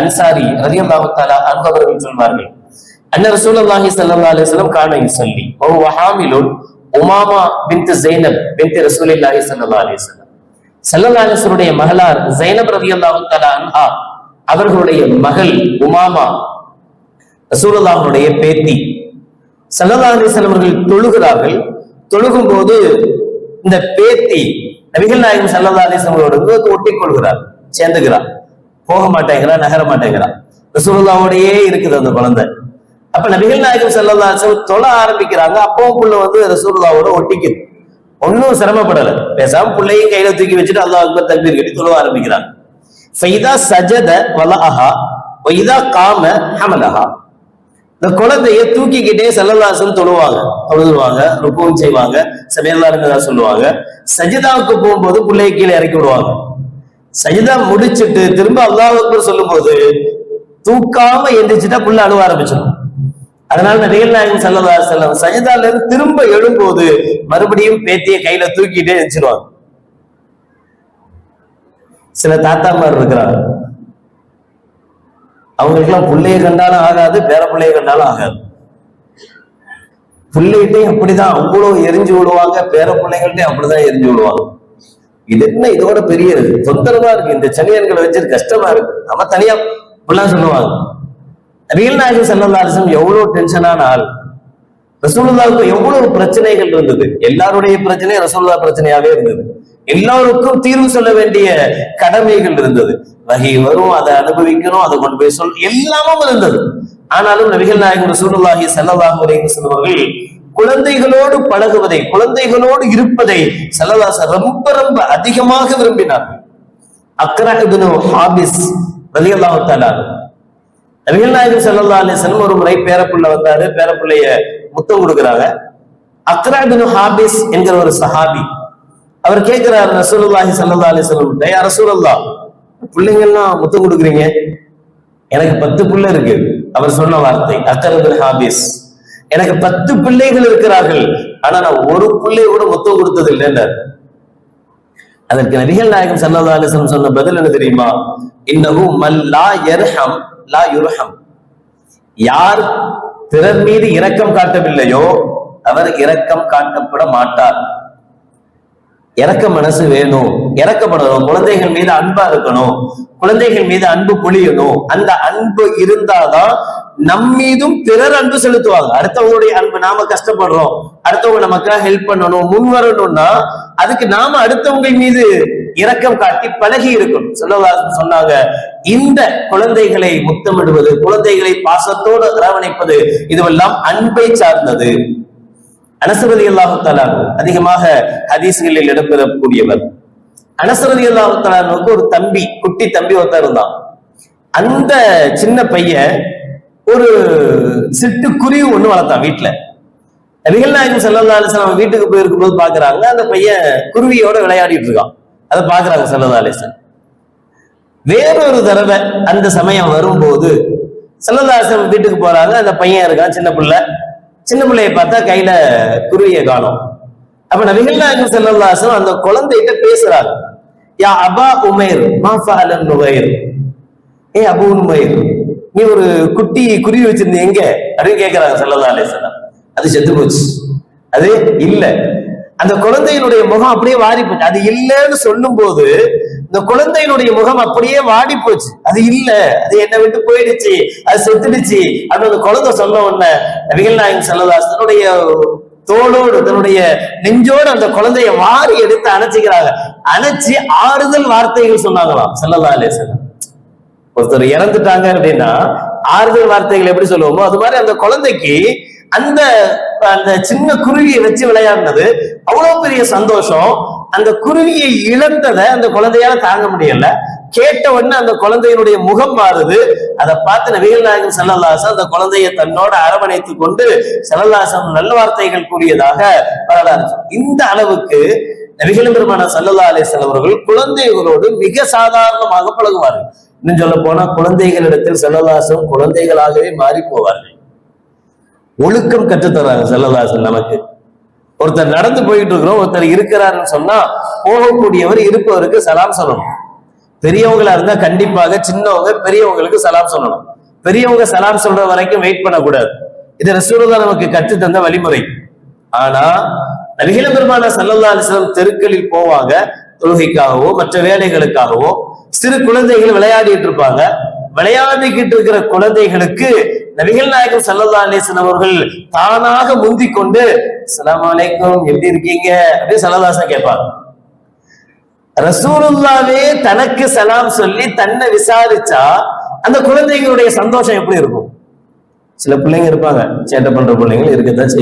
அன்சாரி ரலியல்லாஹு சொல்வார்கள் அன்ன ரசூலுல்லாஹி ஸல்லல்லாஹு அலைஹி கான யுஸல்லி வ ஹாமிலுன் உமாமா பின்த் பின்த் ரசூலில்லாஹி மகளார் அன்ஹா அவர்களுடைய மகள் உமாமா ரசூலுல்லாஹுடைய பேத்தி சல்லா அலைஹி அவர்கள் தொழுகிறார்கள் தொழுகும் போது இந்த பேத்தி நபிகள் நாயகம் சல்லா அலிஸ்லம் ஒட்டிக் கொள்கிறார் சேர்ந்துகிறார் போக மாட்டேங்கிறா நகர மாட்டேங்கிறா. ரசூலுல்லாவோடையே இருக்குது அந்த குழந்தை. அப்ப நபிகள் நாயகம் செல்லல்லா தொழ ஆரம்பிக்கிறாங்க அப்பவும் புள்ள வந்து ரசூலுல்லாவோட ஒட்டிக்குது. ஒன்றும் சிரமப்படல. பேசாம பிள்ளையும் கையில தூக்கி வச்சுட்டு அல்லாஹ் அக்பர் தக்பீர் கட்டி தொழ ஆரம்பிக்கிறாங்க. ஃபைதா சஜத வலஹா வைதா காம ஹமலஹா. இந்த குழந்தைய தூக்கிக்கிட்டே செல்லல்லாசன் தொழுவாங்க. தொழுதுவாங்க ருக்குவும் செய்வாங்க சமையல்லா இருக்கிறதா சொல்லுவாங்க. சஜிதாவுக்கு போகும்போது பிள்ளைய கீழே இறக்கி விடுவாங்க. சஜிதா முடிச்சிட்டு திரும்ப அல்லாஹ் சொல்லும் போது தூக்காம எந்திரிச்சுட்டா புள்ள அழுவ ஆரம்பிச்சிடும். அதனால நபிகள் நாயகம் செல்லதா செல்லம் சஜிதால இருந்து திரும்ப எழும்போது மறுபடியும் பேத்திய கையில தூக்கிட்டே எந்திரிச்சிருவாங்க. சில தாத்தாமார் இருக்கிறாங்க. அவங்களுக்கெல்லாம் பிள்ளைய கண்டாலும் ஆகாது பேர பிள்ளைய கண்டாலும் ஆகாது. பிள்ளைகிட்டையும் அப்படிதான் அவ்வளவு எரிஞ்சு விடுவாங்க பேர பிள்ளைகள்ட்டையும் அப்படிதான் எரிஞ்சு விடுவாங்க இது என்ன? இதோட பெரிய தொந்தரவா இருக்கு. இந்த சனியன்களை வச்சு கஷ்டமா இருக்கு. நம்ம தனியா இப்படிலாம் சொல்லுவாங்க. ரீல் நாயகம் சல்லல்லா எவ்வளவு டென்ஷனான ஆள். ரசூலுல்லாவுக்கு எவ்வளவு பிரச்சனைகள் இருந்தது. எல்லாருடைய பிரச்சனை ரசூலுல்லா பிரச்சனையாவே இருந்தது. எல்லாருக்கும் தீர்வு சொல்ல வேண்டிய கடமைகள் இருந்தது. வகை வரும் அதை அனுபவிக்கணும் அதை கொண்டு போய் சொல் எல்லாமும் இருந்தது. ஆனாலும் நபிகள் நாயகம் ரசூலுல்லாஹி ஸல்லல்லாஹு அலைஹி அவர்கள் குழந்தைகளோடு பழகுவதை குழந்தைகளோடு இருப்பதை செலவாசர் ரொம்ப ரொம்ப அதிகமாக விரும்பினார். அக்ரா ஹாபிஸ் ரலியல்லாஹு தஆலா நபிகள் நாயகம் ஸல்லல்லாஹு அலைஹி ஒரு முறை பேரப்புள்ள வந்தாரு. பேரப்புள்ளைய முத்தம் கொடுக்குறாங்க. அக்ரா ஹாபிஸ் என்கிற ஒரு சஹாபி அவர் கேட்கிறார் ரசூலுல்லாஹி ஸல்லல்லாஹு அலைஹி வஸல்லம் யா ரசூலுல்லாஹ் பிள்ளைங்கள்லாம் முத்தம் கொடுக்குறீங்க? எனக்கு பத்து பிள்ளை இருக்கு. அவர் சொன்ன வார்த்தை அக்ரா ஹாபிஸ். எனக்கு பத்து பிள்ளைகள் இருக்கிறார்கள். ஆனா நான் ஒரு பிள்ளை கூட முத்தம் கொடுத்தது இல்லைன்றார் அதற்கு நபிகள் நாயகம் சல்லா அலிஸ்லம் சொன்ன பதில் என்ன தெரியுமா? இன்னஹு மல் லா லா யுர்ஹம். யார் பிறர் மீது இரக்கம் காட்டவில்லையோ அவர் இரக்கம் காட்டப்பட மாட்டார். இறக்க மனசு வேணும். இறக்கப்படணும் குழந்தைகள் மீது அன்பா இருக்கணும். குழந்தைகள் மீது அன்பு பொழியணும். அந்த அன்பு இருந்தாதான் நம் மீதும் பிறர் அன்பு செலுத்துவாங்க. அடுத்தவங்களுடைய அன்பு நாம கஷ்டப்படுறோம். அடுத்தவங்க நமக்காக ஹெல்ப் பண்ணணும் முன் வரணும்னா அதுக்கு நாம அடுத்தவங்க மீது இரக்கம் காட்டி பழகி இருக்கணும். சொல்லவா சொன்னாங்க. இந்த குழந்தைகளை முத்தமிடுவது குழந்தைகளை பாசத்தோடு அரவணைப்பது இதுவெல்லாம் அன்பை சார்ந்தது. அனசரதி அல்லாஹு அதிகமாக ஹதீசுகளில் இடம்பெறக்கூடியவர். அனசரதி அல்லாஹு ஒரு தம்பி குட்டி தம்பி ஒருத்தர் இருந்தான். அந்த சின்ன பையன் ஒரு சிட்டுக்குருவி ஒன்று வளர்த்தான் வீட்டில் நபிகள் நாயகம் சல்லல்லா அவன் வீட்டுக்கு போயிருக்கும் போது பாக்குறாங்க அந்த பையன் குருவியோட விளையாடிட்டு இருக்கான். அதை பாக்குறாங்க சல்லல்லா அலிஸ்லாம் வேறொரு தடவை அந்த சமயம் வரும்போது செல்லதாசன் அலிஸ்லாம் வீட்டுக்கு போறாங்க. அந்த பையன் இருக்கான் சின்ன பிள்ளை. சின்ன பிள்ளைய பார்த்தா கையில குருவியை காணும். அப்ப நபிகள் நாயகம் செல்லல்லாசம் அந்த குழந்தைகிட்ட பேசுறாங்க. யா அபா உமேர் மாஃபா ஃபஅலன் நுகைர். ஏ அபு உமேர் நீ ஒரு குட்டி குருவி வச்சிருந்த எங்க? அப்படின்னு கேட்கிறாங்க செல்லதா அலிஸ்லாம் அது செத்து போச்சு. அது இல்ல. அந்த குழந்தையினுடைய முகம் அப்படியே வாடி போச்சு. அது இல்லைன்னு சொல்லும் போது இந்த குழந்தையினுடைய முகம் அப்படியே வாடி போச்சு. அது இல்ல. அது என்னை விட்டு போயிடுச்சு. அது செத்துடுச்சு. அப்படின்னு அந்த குழந்தை சொன்ன உடனே நபிகள் நாயகம் செல்லதாஸ் தன்னுடைய தோளோடு தன்னுடைய நெஞ்சோடு அந்த குழந்தைய வாரி எடுத்து அணைச்சிக்கிறாங்க. அணைச்சி ஆறுதல் வார்த்தைகள் சொன்னாங்களாம் செல்லதா அலே செல்லம் ஒருத்தர் இறந்துட்டாங்க அப்படின்னா ஆறுதல் வார்த்தைகள் எப்படி சொல்லுவோமோ அது மாதிரி அந்த குழந்தைக்கு அந்த அந்த சின்ன குருவியை வச்சு விளையாடினது அவ்வளவு பெரிய சந்தோஷம். அந்த குருவியை இழந்ததை அந்த குழந்தையால தாங்க முடியல. கேட்ட உடனே அந்த குழந்தையினுடைய முகம் மாறுது. அதை பார்த்து நபிகள் நாயகம் செல்லல்லாசம் அந்த குழந்தையை தன்னோட அரவணைத்துக் கொண்டு செல்லல்லாசம் நல்ல வார்த்தைகள் கூறியதாக வரலாறு. இந்த அளவுக்கு நபிகள் பெருமான சல்லல்லா அவர்கள் குழந்தைகளோடு மிக சாதாரணமாக பழகுவார்கள். இன்னும் சொல்ல போனா குழந்தைகளிடத்தில் செல்லதாசம் குழந்தைகளாகவே மாறி போவார்கள். ஒழுக்கம் கற்றுத்தராங்க செல்லதாசன் நமக்கு. ஒருத்தர் நடந்து போயிட்டு இருக்கிறோம் ஒருத்தர் இருக்கிறாருன்னு சொன்னா போகக்கூடியவர் இருப்பவருக்கு சலாம் சொல்லணும். பெரியவங்களா இருந்தா கண்டிப்பாக சின்னவங்க பெரியவங்களுக்கு சலாம் சொல்லணும். பெரியவங்க சலாம் சொல்ற வரைக்கும் வெயிட் பண்ணக்கூடாது. இது ரசூலுல்லாஹ் நமக்கு கற்று தந்த வழிமுறை. ஆனா நபிகள பெருமான சல்லல்லா அலிஸ்லாம் தெருக்களில் போவாங்க தொழுகைக்காகவோ மற்ற வேலைகளுக்காகவோ சிறு குழந்தைகள் விளையாடிட்டு இருப்பாங்க. விளையாடிக்கிட்டு இருக்கிற குழந்தைகளுக்கு நபிகள் நாயகம் சல்லல்லா அலிஸ்லாம் அவர்கள் தானாக முந்தி கொண்டு சலாம் அலைக்கும் எப்படி இருக்கீங்க? அப்படின்னு சல்லதாசா கேட்பாங்க. ரசூலுல்லாவே தனக்கு சலாம் சொல்லி தன்னை விசாரிச்சா அந்த குழந்தைங்களுடைய சந்தோஷம் எப்படி இருக்கும்? சில பிள்ளைங்க இருப்பாங்க சேட்டை பண்ற பிள்ளைங்க இருக்கத்தான் செய்வாங்க.